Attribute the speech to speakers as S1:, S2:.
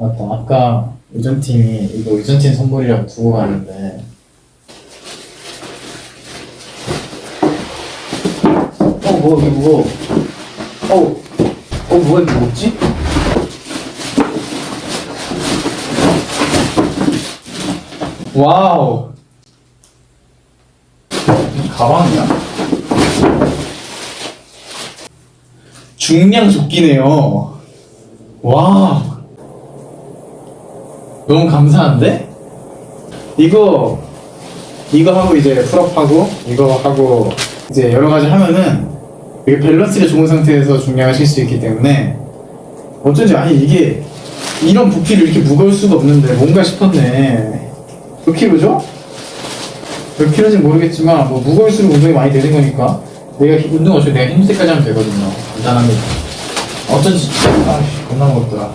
S1: 맞다. 아까 의전팀이 이거 의전팀 선물이라고 두고 갔는데. 어, 뭐, 이게 뭐. 어, 어, 뭐가 이렇게 무겁지? 와우. 이 가방이야? 중량 조끼네요. 와. 너무 감사한데? 이거, 이거 하고 이제 풀업하고, 이거 하고, 이제 여러 가지 하면은, 이게 밸런스가 좋은 상태에서 중량을 칠 수 있기 때문에, 어쩐지, 아니, 이게, 이런 부피를 이렇게 무거울 수가 없는데, 뭔가 싶었네. 몇 킬로죠? 몇 킬로인지 모르겠지만, 뭐, 무거울수록 운동이 많이 되는 거니까, 내가 히- 운동 어차피 내가 힘세까지 하면 되거든요. 간단합니다. 어쩐지, 아씨, 겁나 무겁더라.